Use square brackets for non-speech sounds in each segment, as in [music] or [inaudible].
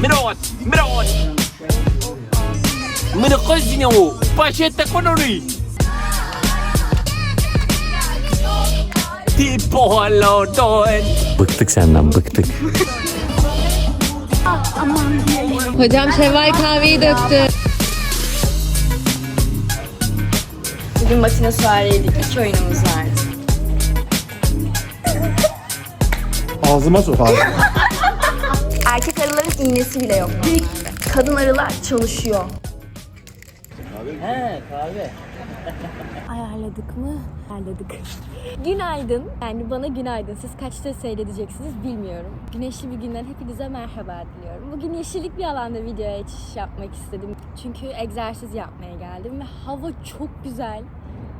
Mirot, mirot. Mırkızını paşette konuri. Tipo halodon. Bıktık senden bıktık. Hocam Şevval kahveyi döktü. Bugün makine suariydik. İki oyunumuz vardı. Ağzıma sok abi. Erkek arıların iğnesi bile yok. Kadın arılar çalışıyor. He kahve. [laughs] Ayarladık mı? Ayarladık. günaydın. Yani bana günaydın. Siz kaçta seyredeceksiniz bilmiyorum. Güneşli bir günden hepinize merhaba diliyorum. Bugün yeşillik bir alanda videoya geçiş yapmak istedim. Çünkü egzersiz yapmaya geldim ve hava çok güzel.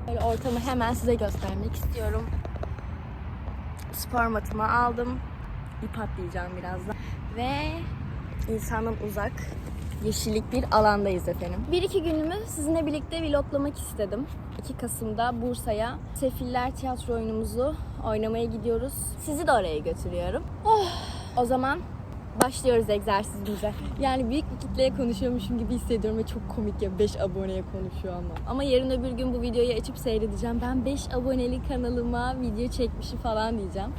Böyle ortamı hemen size göstermek istiyorum. Spor matımı aldım. İp atlayacağım birazdan. Ve insandan uzak yeşillik bir alandayız efendim. Bir iki günümü sizinle birlikte vloglamak istedim. 2 Kasım'da Bursa'ya Sefiller tiyatro oyunumuzu oynamaya gidiyoruz. Sizi de oraya götürüyorum. Oh, o zaman başlıyoruz egzersizimize. Yani büyük bir kitleye konuşuyormuşum gibi hissediyorum ve çok komik ya 5 aboneye konuşuyor ama. Ama yarın öbür gün bu videoyu açıp seyredeceğim. Ben 5 aboneli kanalıma video çekmişi falan diyeceğim.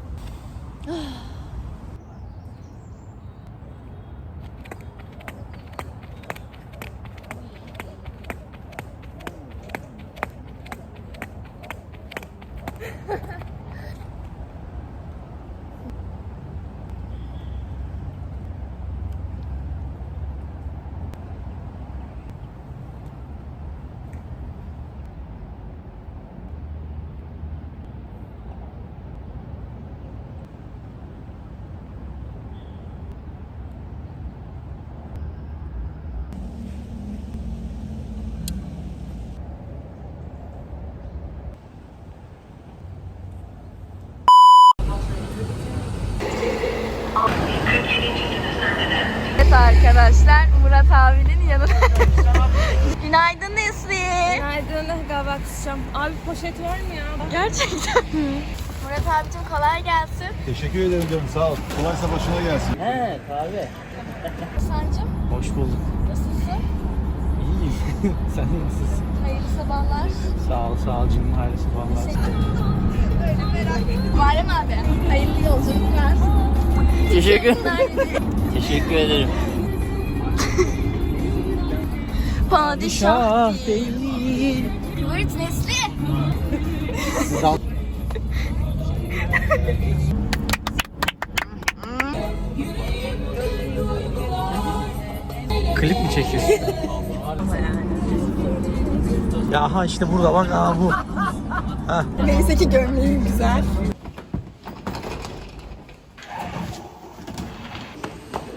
Evet arkadaşlar Murat abinin yanında. Günaydın Nesli. Günaydın galiba kısacağım. Abi poşet var mı ya? Gerçekten Murat abicim kolay gelsin. Teşekkür ederim canım sağ ol. Kolaysa başına gelsin. He kahve. Sancım Hoş bulduk. nasılsın? İyiyim. [laughs] Sen nasılsın? Hayırlı sabahlar. Sağ ol sağ ol canım. Hayırlı sabahlar. Muharrem abi hayırlı yolculuklar. Teşekkür Teşekkür ederim. Padişah değil. Kıvırt Nesli. Klip mi çekiyorsun? ya aha işte burada bak aa bu. Neyse ki gömleğim güzel.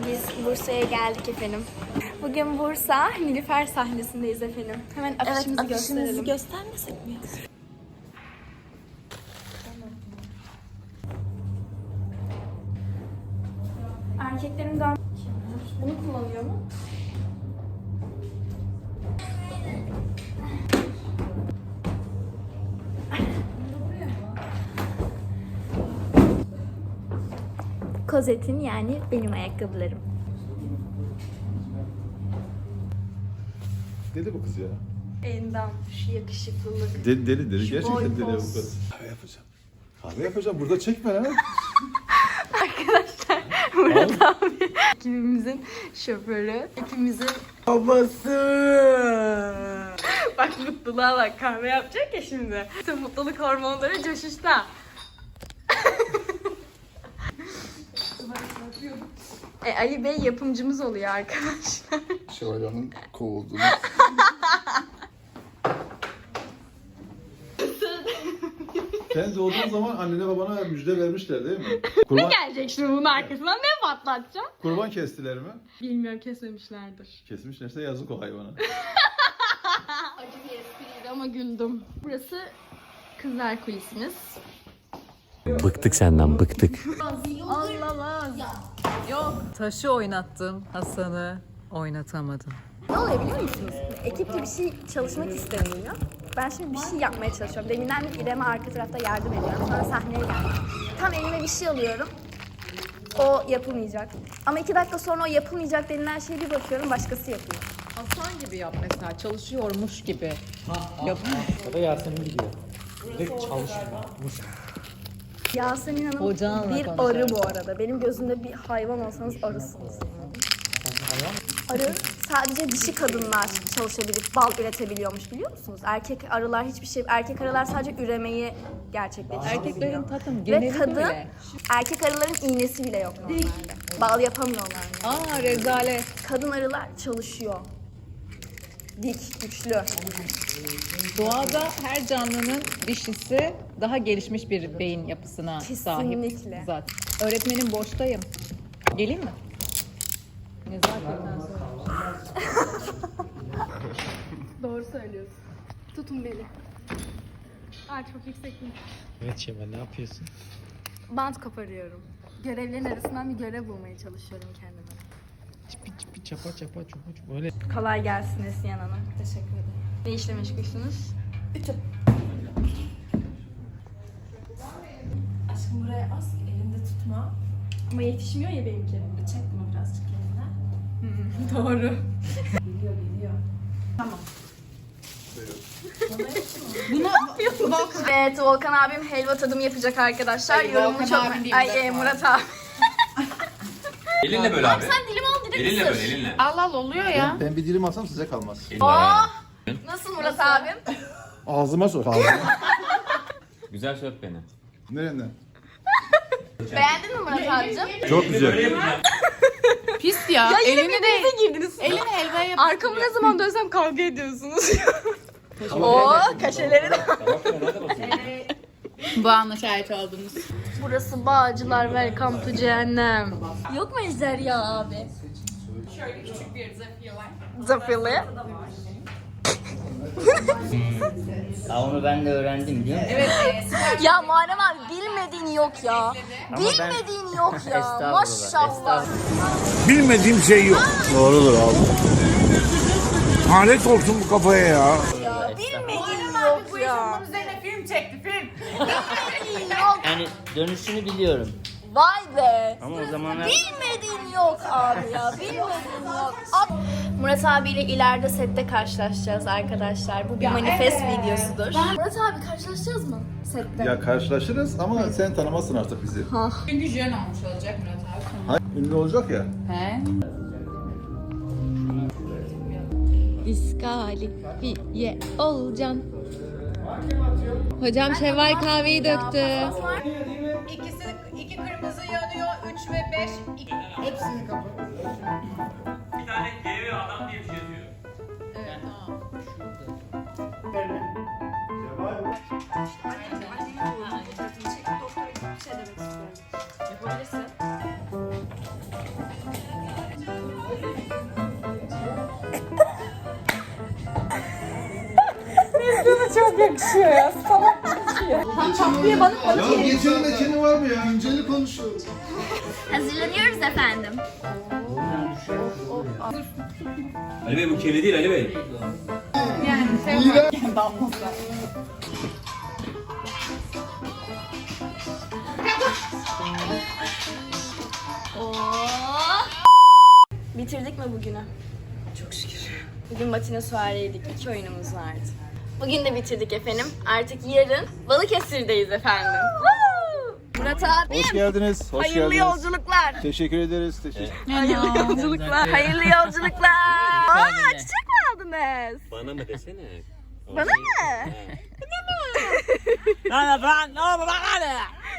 Biz Bursa'ya geldik efendim. Bugün Bursa Nilüfer sahnesindeyiz efendim. Hemen afişimizi gösterelim. göstermesek mi? Erkeklerin gam... Bunu kullanıyor mu? Kozet'in yani benim ayakkabılarım. Deli bu kız ya. Endam, şu yakışıklılık. Deli deli deli. Şu Gerçekten deli bu poz. kız. Kahve yapacağım. Kahve yapacağım. Burada çekme lan. [laughs] Murat abi. Ekibimizin şoförü. Ekibimizin babası. bak mutluluğa bak kahve yapacak ya şimdi. Tüm mutluluk hormonları coşuşta. [laughs] e, Ali Bey yapımcımız oluyor arkadaşlar. Şevval Hanım kovulduğunu. Sen doğduğun zaman annene babana müjde vermişler değil mi? Kurban, Gelecek şimdi bunun arkasından ne patlatacağım? kurban kestiler mi? Bilmiyorum kesmemişlerdir. Kesmişlerse yazık o hayvana. [laughs] Acı bir espriydi ama güldüm. Burası kızlar kulisimiz. Bıktık senden bıktık. Taşı oynattım, Hasan'ı oynatamadım. Ne oluyor biliyor musunuz? Ekiple bir şey çalışmak isteniyor. Ben şimdi bir şey yapmaya çalışıyorum. Deminden İrem'e arka tarafta yardım ediyorum. Sonra sahneye geldim. Tam elime bir şey alıyorum. O yapılmayacak. Ama iki dakika sonra o yapılmayacak denilen şeye bir bakıyorum başkası yapıyor. Hasan gibi yap mesela. Çalışıyormuş gibi. Yap. Ya da Yasemin gidiyor. Direkt çalışmıyor. Yasemin Hanım Ocağınla bir arı bu arada. Benim gözümde bir hayvan olsanız arısınız. Arı sadece dişi kadınlar çalışabilip bal üretebiliyormuş biliyor musunuz? Erkek arılar hiçbir şey, erkek arılar sadece üremeyi gerçekleştirebiliyor. Erkeklerin Ve geneli kadın, bile. erkek arıların iğnesi bile yok normalde. Bal yapamıyorlar yani. Aa rezalet. Kadın arılar çalışıyor. Dik, güçlü. Doğada her canlının dişisi daha gelişmiş bir beyin yapısına sahip. Kesinlikle. Zaten. Öğretmenim boştayım. Geleyim mi? Nezaketen sonra. Doğru söylüyorsun. Tutun beni. Ay çok yüksekmiş. Evet Şevval ne yapıyorsun? Bant koparıyorum. Görevlerin arasından bir görev bulmaya çalışıyorum kendime. Çipi çipi çapa çapa çupa çupa. Öyle. Kolay gelsin Esyen Hanım. Teşekkür ederim. Ne işle meşgulsünüz? Ütü. Aşkım buraya az elinde tutma. Ama yetişmiyor ya benimki. Çek bunu birazcık elinden. Doğru. Geliyor geliyor. Evet Volkan abim helva tadımı yapacak arkadaşlar. Yorumu çok... Ay e, Murat abi. [laughs] Elinle böyle abi. Sen dilimi al direkt Elinle ısır. böyle elinle. Allah Allah oluyor ya. Ben bir dilim alsam size kalmaz. Oh! Nasıl Murat abim? Ağzıma sok ağzıma. [laughs] Güzel söp beni. Nereden? Beğendin mi Murat abicim? Çok güzel. Pis ya. elini de girdiniz. elini helvaya yap. Arkamı ne zaman dönsem kavga ediyorsunuz. [laughs] Oo kaşeleri de. Bu anla şahit oldunuz. Burası Bağcılar Welcome to Cehennem. Yok mu Ejderha abi? Şöyle küçük bir zafiyeler. Zafirli. Ya onu ben de öğrendim biliyor musun? Evet. e. Ya Muharrem abi bilmediğin yok ya. ben- Bilmediğin yok ya. Estağfurullah, Maşallah. Bilmediğim şey yok. Doğrudur abi. Lanet olsun bu kafaya ya. Bilmediğin yok ya. üzerine film çekti film. Bilmediğin [laughs] yok. Yani dönüşünü biliyorum. Vay be. Ama o zamanlar Bilmediğin yok abi ya. Bilmediğin yok. Ab- Murat abiyle ileride sette karşılaşacağız arkadaşlar. Bu bir manifest videosudur. Murat abi karşılaşacağız mı sette? Ya karşılaşırız ama sen tanımazsın artık bizi. Çünkü jön olmuş olacak Murat abi. Ha, ünlü olacak ya. He? Diskalifiye olacaksın. Hocam Şevval kahveyi döktü. İkisi, iki kırmızı yanıyor. Üç ve beş. Hepsini kapı. Bir tane G ve adam diye bir şey yazıyor. Evet tamam. Ya geçen çeni var mı ya? İnceli konuşuyoruz. Hazırlanıyoruz efendim. Ali Bey bu kirli değil Ali Bey. Bitirdik mi bugünü? Çok şükür. Bugün matine suareydik. İki oyunumuz vardı. Bugün de bitirdik efendim. Artık yarın Balıkesir'deyiz efendim. Murat abi. Hoş geldiniz. Hoş Hayırlı geldiniz. yolculuklar. Teşekkür ederiz. Teşekkür Hayırlı yolculuklar. Hayırlı yolculuklar. Aa, çiçek mi aldınız? Bana mı desene? Bana mı?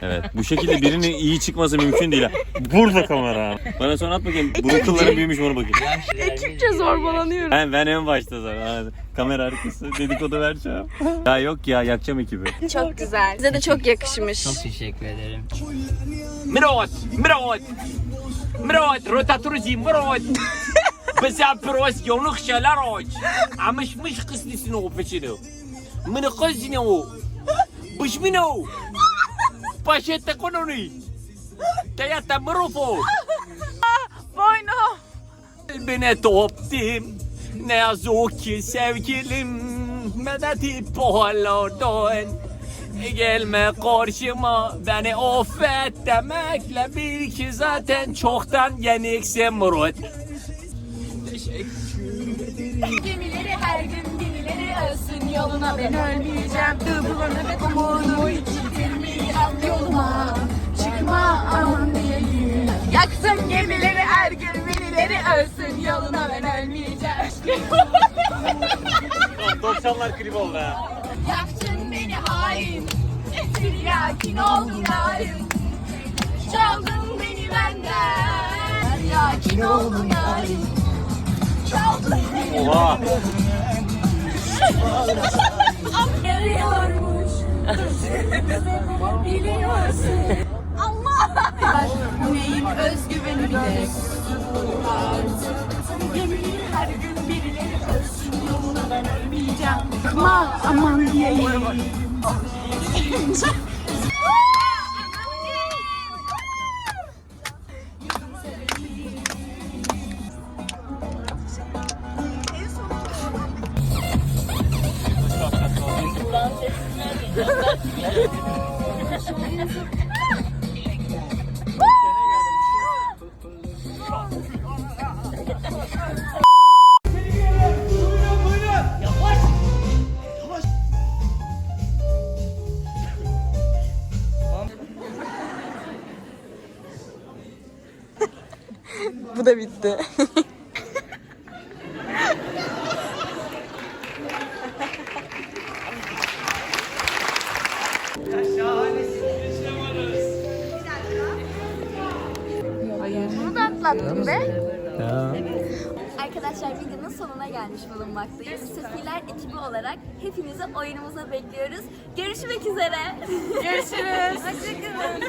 Evet. Bu şekilde birinin iyi çıkması mümkün değil. ha. Burada kamera. Bana son at bakayım. Bunun kılları büyümüş ona bakayım. Ekipçe zorbalanıyoruz. Ben, ben en başta zaten. Kamera arkası dedikodu vereceğim. Ya yok ya yakacağım ekibi. Çok güzel. Size de çok yakışmış. Çok teşekkür ederim. Мрот! Мрот! Мрот! Ротатурзи, мрот! Bize prost yoluk şeyler aç. Amışmış kıslisini o peşini. Mını kızını o. Bışmini o paşette kononi. Tejata mrufo. [laughs] Boynu. Kalbine toptim. Ne yazık ki sevgilim. Medeti polardan. E, gelme karşıma beni affet demekle bil ki zaten çoktan yeniksin Murat. Gemileri her gün birileri ölsün yoluna ben ölmeyeceğim. Duygularını ve umudumu için yoluma. Çıkma aman diyeyim. Yaktım gemileri her gün birileri ölsün yoluna ben ölmeyeceğim. [laughs] 90'lar klip oldu ha. Yaktın beni hain. Tiryakin oldun hain. Çaldın beni benden. Tiryakin oldun hain. Çaldın beni Oha. Yarıyormuş. [laughs] Biliyorsun. Allah! Neyin özgüveni de Yemin her gün birileri ölsün yoluna ben ölmeyeceğim. Çıkma aman diyeyim. [laughs] Bu da bitti. Bunu da atlattım be. Arkadaşlar videonun sonuna gelmiş bulunmaktayız. Sefiler ekibi olarak hepinizi oyunumuza bekliyoruz. Görüşmek üzere. Görüşürüz. Hoşçakalın.